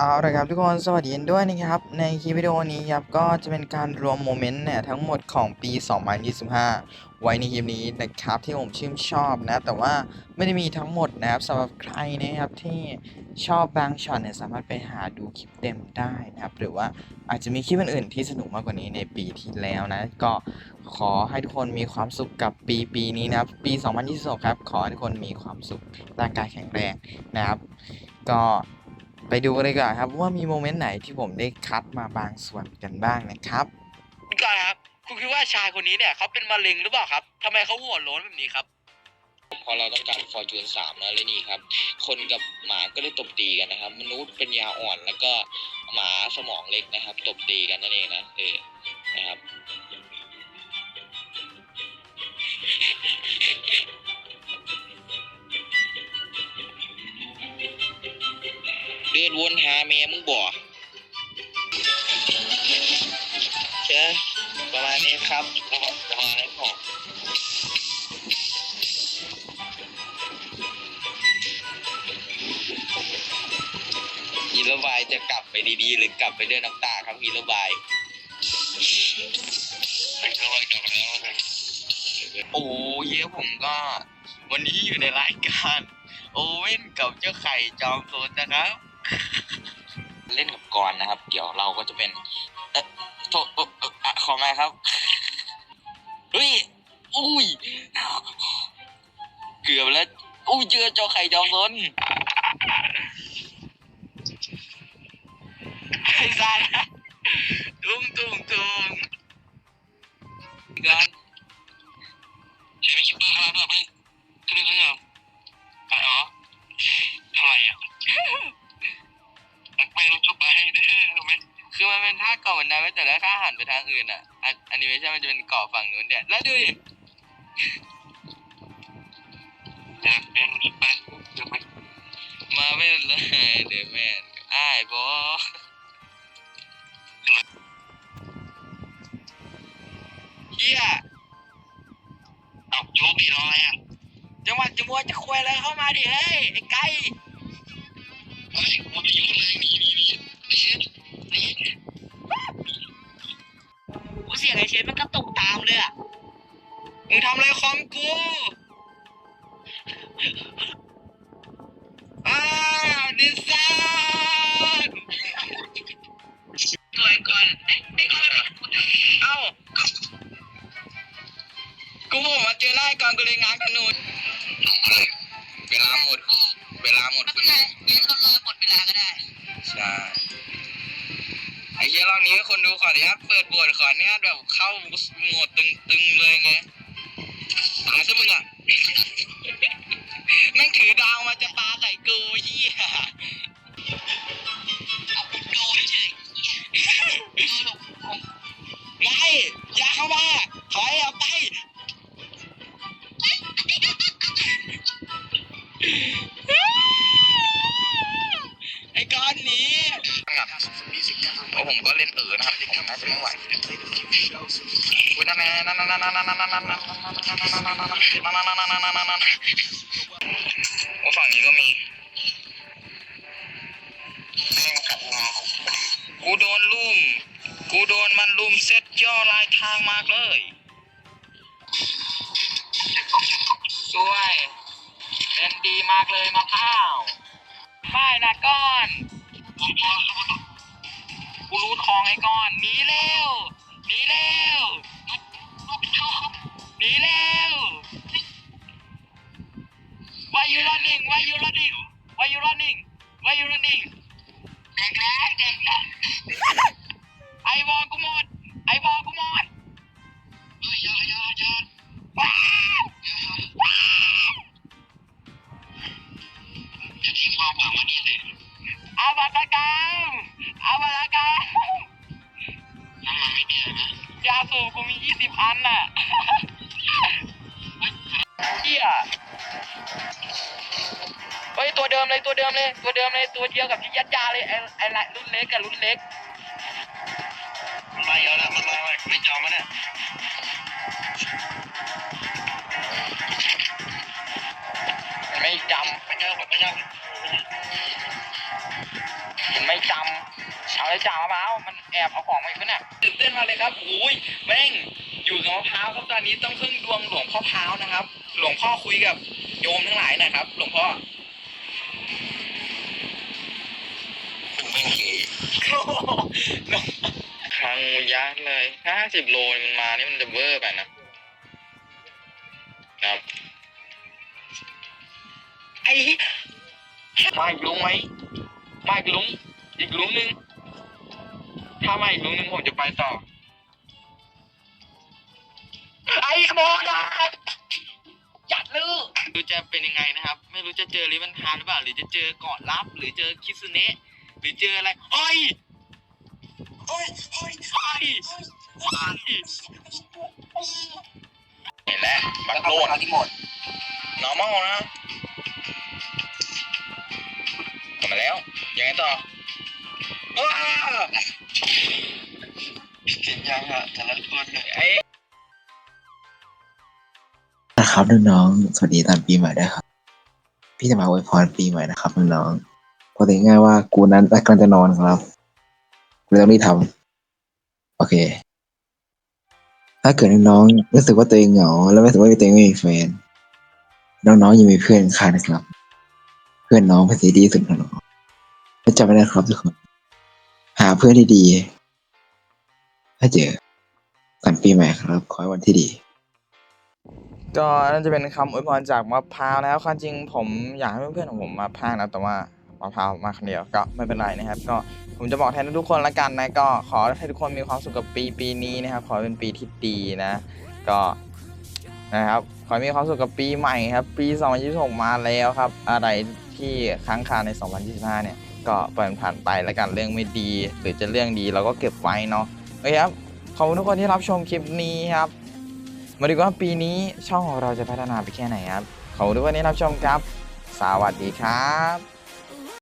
เอาละครับทุกคนสวัสดีกันด้วยนะครับ ในคลิปวิดีโอนี้ครับก็จะเป็นการรวมโมเมนต์เนี่ยทั้งหมดของปี 2025 ไว้ในคลิปนี้นะครับที่ผมชื่นชอบนะ แต่ว่าไม่ได้มีทั้งหมดนะครับสำหรับใครนะครับที่ชอบบางช็อตเนี่ยสามารถไปหาดูคลิปเต็มได้นะครับ หรือว่าอาจจะมีคลิปอื่นๆที่สนุกมากกว่านี้ในปีที่แล้วนะ ก็ขอให้ทุกคนมีความสุขกับปีปีนี้นะครับปี 2022 ครับขอให้ทุกคนมีความสุขร่างกายแข็งแรงนะครับ ก็ ไปดูกันเลยดีกว่อนครับว่ามีโมเมนต์ไหนที่ผมได้คัดมาบางส่วนกันบ้างนะครับคุณกายครับ คุณคิดว่าชายคนนี้เนี่ยเขาเป็นมะเร็งหรือเปล่าครับทำไมเขาหัวโล้นแบบนี้ครับ พอเราต้องการฟอร์จูนสามนะเลยนี่ครับ คนกับหมาก็เลยตบตีกันนะครับ มนุษย์เป็นยาอ่อนแล้วก็หมาสมองเล็กนะครับ ตบตีกันนั่นเองนะเออนะครับ ดินวนหาเมียมึงบ่เช่ประมาณนี้ครับประมาณนี้พอฮีโร่บายจะกลับไปดีๆ หรือกลับไปด้วยน้ำตาครับฮีโร่บายฮีโร่บายกลับแล้วโอ้เย้ผมก็ วันนี้อยู่ในรายการ โอเว่นกับเจ้าไข่จอมโซนนะครับ เล่นกับกรนะครับ เดี๋ยวเราก็จะเป็นเอ๊ะโทษเอ่อเอ่ออะขอมาครับเฮ้ยอุ้ยเกือบแล้วอุ้ยเจอเจ้าไข่จอมโซนไอ้สัตว์ มันเป็นท่าเกาะเหมือนกันแต่ละข้าหันไปทางอื่นอะอันอันนี้ไม่ใช่มันจะเป็นเกาะฝั่งนู้นเนี่ยแล้วดูดิอยากเป็นไปมาไม่เลยเดี๋ยวแม่อ้ายบอเฮียเอาโชคดีรออะไรอะจังหวัดจะมัวจะควยอะไรเข้ามาดิเฮ้ยไอ้ไก่ ก่อนกูเลยง้างกันนูนเวลาหมด เวลาหมดไม่เป็นไรเดี๋ยวเรารอหมดเวลาก็ได้ ใช่ไอ้เหี้ยรอบนี้คนดูขออนุญาตเปิดบทขออนุญาตแบบเข้าโหมดตึงๆเลยไงตายซะมึงอะ ไม่ไหวอุ้ยนั่นแน่นั่นนั่นนั่นนั่นนั่นนั่นนั่นนั่นนั่นนั่นนั่นนั่นนั่นนั่นโอ้ฝั่งนี้ก็มีกูโดนลุมกูโดนมันลุมเซ็ตย่อลายทางมากเลยสวยเล่นดีมากเลยมะพร้าวไม่นะก้อน กูรู้ทองไอ้ก้อนหนีเร็ว สิบอันน่ะเฮียเฮ้ยตัวเดิมเลยตัวเดิมเลยตัวเดิมเลยตัวเดียวกับที่ยัดยาเลยไอไอละรุ่นเล็กกับรุ่นเล็กมันมาเยอะแล้วมันมาไม่จอมมันเนี่ยไม่จไม่เจอผมไม่เจอำเห็นไหม่จำเอาเลยจ่ามะพร้าวมันแอบเอาของมาอีกปะเนี่ยตื่นเต้นมากเลยครับโอ้ยแม่ง อยู่กับมะพร้าวครับตอนนี้ต้องพึ่งดวงหลวงพ่อพร้าวนะครับ หลวงพ่อคุยกับโยมทั้งหลายหนะครับ หลวงพ่อคุณไม่เคยครั้งยักษ์เลยห้าสิบโลมันมานี่มันจะเวอร์ไปนะ ครับไอ้มาอีกลุงไหมมาอีกลุงอีกลุงหนึงถ้ามาอีกลุงหนึงผมจะไปต่อ ไอ้ขโมยนะจัดลือรู้จะเป็นยังไงนะครับ ไม่รู้จะเจอริบันทานหรือเปล่า หรือจะเจอเกาะลับ หรือเจอคิซุเนะหรือเจออะไรเฮ้ยเฮ้ยเฮ้ยเฮ้ยเฮ้ยเห็นแล้วบักโลดที่หมด normal นะกลับมาแล้ว ยังไงต่อว้าเสียงยังอะแต่ละคนเลย นะครับน้องๆสวัสดีตอนปีใหม่ด้วยครับ พี่จะมาอวยพรปีใหม่นะครับน้องๆพูดง่ายๆว่ากูนั้นกำลังจะนอนครับกูต้องรีบทำโอเค ถ้าเกิดน้องๆรู้สึกว่าตัวเองเหงา แล้วรู้สึกว่าตัวเองไม่มีแฟน น้องๆยังมีเพื่อนข้างนะครับ เพื่อนน้องเป็นสิ่งดีสุดของน้องจำไว้นะครับทุกคน หาเพื่อนที่ดีถ้าเจอก่อนปีใหม่ครับ ขอให้วันที่ดี ก็น่าจะเป็นคำอวยพรจากมะพร้าวนะครับความจริงผมอยากให้เพื่อนๆของผมมาพากนะแต่ว่ามะพร้าวมาคนเดียวก็ไม่เป็นไรนะครับ ก็ผมจะบอกแทนทุกคนละกันนะก็ขอให้ทุกคนมีความสุขกับปีปีนี้นะครับ ขอเป็นปีที่ดีนะ ก็นะครับขอมีความสุขกับปีใหม่ครับ ปี 2026 มาแล้วครับ อะไรที่ค้างคาใน 2025 เนี่ย ก็ปล่อยผ่านไปแล้วกันเรื่องไม่ดี หรือจะเรื่องดีเราก็เก็บไว้เนาะโอเคครับขอบคุณทุกคนที่รับชมคลิปนี้ครับ มาดูว่าปีนี้ช่องของเราจะพัฒนาไปแค่ไหนครับ ขอบคุณทุกคนที่รับชมครับ สวัสดีครับ